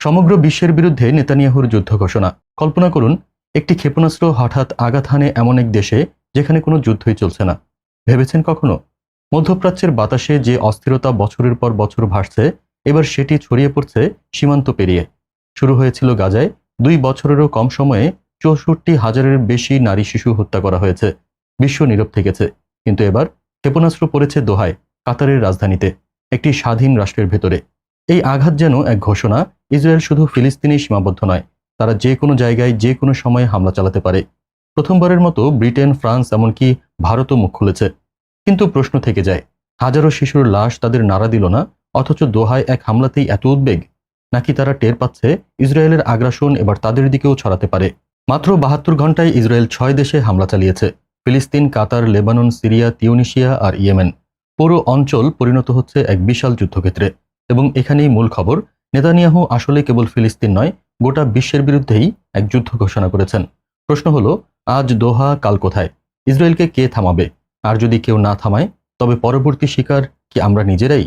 সমগ্র বিশ্বের বিরুদ্ধে নেতানিয়াহুর যুদ্ধ ঘোষণা। কল্পনা করুন, একটি ক্ষেপণাস্ত্র হঠাৎ আঘাত হানে এমন এক দেশে যেখানে কোনো যুদ্ধই চলছে না। ভেবেছেন কখনো? মধ্যপ্রাচ্যের বাতাসে যে অস্থিরতা বছরের পর বছর ভাসছে, এবার সেটি ছড়িয়ে পড়ছে সীমান্ত পেরিয়ে। শুরু হয়েছিল গাজায়, দুই বছরেরও কম সময়ে চৌষট্টি হাজারের বেশি নারী শিশু হত্যা করা হয়েছে। বিশ্ব নীরব থেকেছে। কিন্তু এবার ক্ষেপণাস্ত্র পড়েছে দোহায়, কাতারের রাজধানীতে, একটি স্বাধীন রাষ্ট্রের ভেতরে। এই আঘাত যেন এক ঘোষণা, ইসরায়েল শুধু ফিলিস্তিনি সীমাবদ্ধ নয়, তারা যে কোনো জায়গায়, যে কোনো সময়ে হামলা চালাতে পারে। প্রথমবারের মতো ব্রিটেন, ফ্রান্স, এমনকি ভারতও মুখ খুলেছে। কিন্তু প্রশ্ন থেকে যায়, হাজারো শিশুর লাশ তাদের নাড়া দিল না, অথচ দোহায় এক হামলাতেই এত উদ্বেগ? নাকি তারা টের পাচ্ছে, ইসরায়েলের আগ্রাসন এবার তাদের দিকেও ছড়াতে পারে? মাত্র বাহাত্তর ঘন্টায় ইসরায়েল ছয় দেশে হামলা চালিয়েছে, ফিলিস্তিন, কাতার, লেবানন, সিরিয়া, তিউনিশিয়া আর ইয়েমেন। পুরো অঞ্চল পরিণত হচ্ছে এক বিশাল যুদ্ধক্ষেত্রে। এবং এখানেই মূল খবর, নেতানিয়াহু আসলে কেবল ফিলিস্তিন নয়, গোটা বিশ্বের বিরুদ্ধেই এক যুদ্ধ ঘোষণা করেছেন। প্রশ্ন হলো, আজ দোহা কাল কোথায়? ইসরায়েলকে কে থামাবে? আর যদি কেউ না থামায়, তবে পরবর্তী শিকার কি আমরা নিজেরাই?